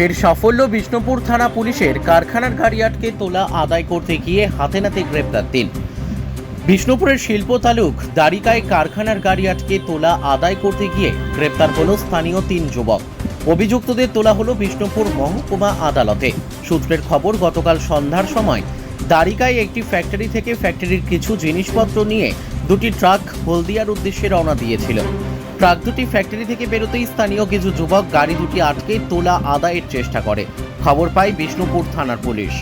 ফের সাফল্য বিষ্ণুপুর থানা পুলিশের কারখানার গাড়ি আটকে তোলা আদায় করতে গিয়ে হাতে নাতে গ্রেপ্তার তিন। বিষ্ণুপুরের শিল্প তালুক দারিকায় কারখানার গাড়ি আটকে তোলা আদায় করতে গিয়ে গ্রেপ্তার হলো স্থানীয় তিন যুবক। অভিযুক্তদের তোলা হলো বিষ্ণুপুর মহকুমা আদালতে। সূত্রের খবর, গতকাল সন্ধ্যার সময় দারিকায় একটি ফ্যাক্টরি থেকে ফ্যাক্টরির কিছু জিনিসপত্র নিয়ে দুটি ট্রাক হলদিয়ার উদ্দেশ্যে রওনা দিয়েছিল। দুটি ফ্যাক্টরি থেকে বেরোতেই স্থানীয় কিছু যুবক গাড়ি দুটি আটকে তোলা আদায়ের চেষ্টা করে। খবর পায় বিষ্ণুপুর থানার পুলিশ।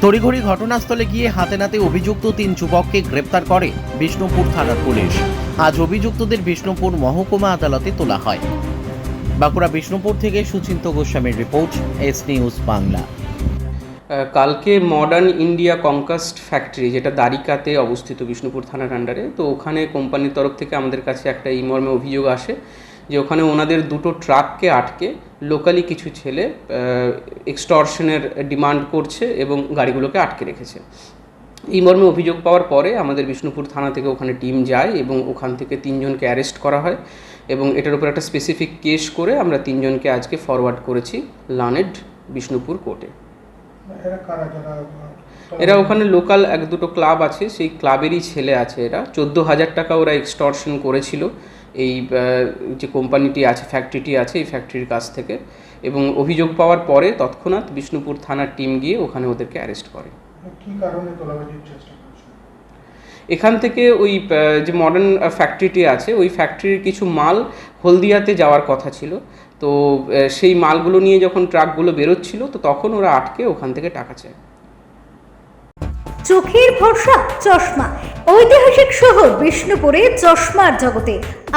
তড়িঘড়ি ঘটনাস্থলে গিয়ে হাতে নাতে অভিযুক্ত তিন যুবককে গ্রেপ্তার করে বিষ্ণুপুর থানার পুলিশ। আজ অভিযুক্তদের বিষ্ণুপুর মহকুমা আদালতে তোলা হয়। বাঁকুড়া বিষ্ণুপুর থেকে সুচিন্ত গোস্বামীর রিপোর্ট, এস নিউজ বাংলা। কালকে মডার্ন ইন্ডিয়া কনকাস্ট ফ্যাক্টরি যেটা দ্বারিকাতে অবস্থিত বিষ্ণুপুর থানার আন্ডারে তো ওখানে কোম্পানির তরফ থেকে আমাদের কাছে একটা এই মর্মে অভিযোগ আসে যে ওখানে ওনাদের দুটো ট্রাককে আটকে লোকালি কিছু ছেলে এক্সটর্শনের ডিমান্ড করছে এবং গাড়িগুলোকে আটকে রেখেছে। এই মর্মে অভিযোগ পাওয়ার পরে আমাদের বিষ্ণুপুর থানা থেকে ওখানে টিম যায় এবং ওখান থেকে তিনজনকে অ্যারেস্ট করা হয় এবং এটার উপর একটা স্পেসিফিক কেস করে আমরা তিনজনকে আজকে ফরওয়ার্ড করেছি লানেড বিষ্ণুপুর কোর্টে এরা কারা? যারা এরা ওখানে লোকাল এক দুটো ক্লাব আছে সেই ক্লাবেরই ছেলে আছে এরা। চোদ্দ হাজার টাকা ওরা এক্সটর্শন করেছিল। এই যে কোম্পানিটি আছে ফ্যাক্টরিটি আছে এই ফ্যাক্টরির কাছ থেকে। এবং অভিযোগ পাওয়ার পরে তৎক্ষণাৎ বিষ্ণুপুর থানার টিম গিয়ে ওখানে ওদেরকে অ্যারেস্ট করে। কি কারণে তোলাবাজির চেষ্টা এখান থেকে ওই যে মডার্ন ফ্যাক্টরিটি আছে ওই ফ্যাক্টরির কিছু মাল হলদিয়াতে যাওয়ার কথা ছিল। তো সেই মালগুলো নিয়ে যখন ট্রাকগুলো বেরোচ্ছিল, তো তখন ওরা আটকে ওখান থেকে টাকা চায়। চোখের ভরসা, চশমা। ঐতিহাসিক শহর বিষ্ণুপুরে চশমার জগতে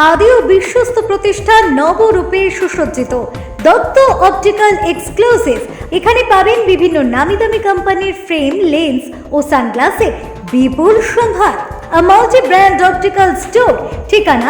আদি ও বিশ্বস্ত প্রতিষ্ঠান নবরূপে সুসজ্জিত। Dutta optical exclusive. এখানে পাবেন বিভিন্ন নামি দামি কোম্পানির ফ্রেম, লেন্স ও সানগ্লাসের বিপুল সম্ভার। মাল্টি ব্র্যান্ড অপটিক্যাল স্টোর ঠিকানা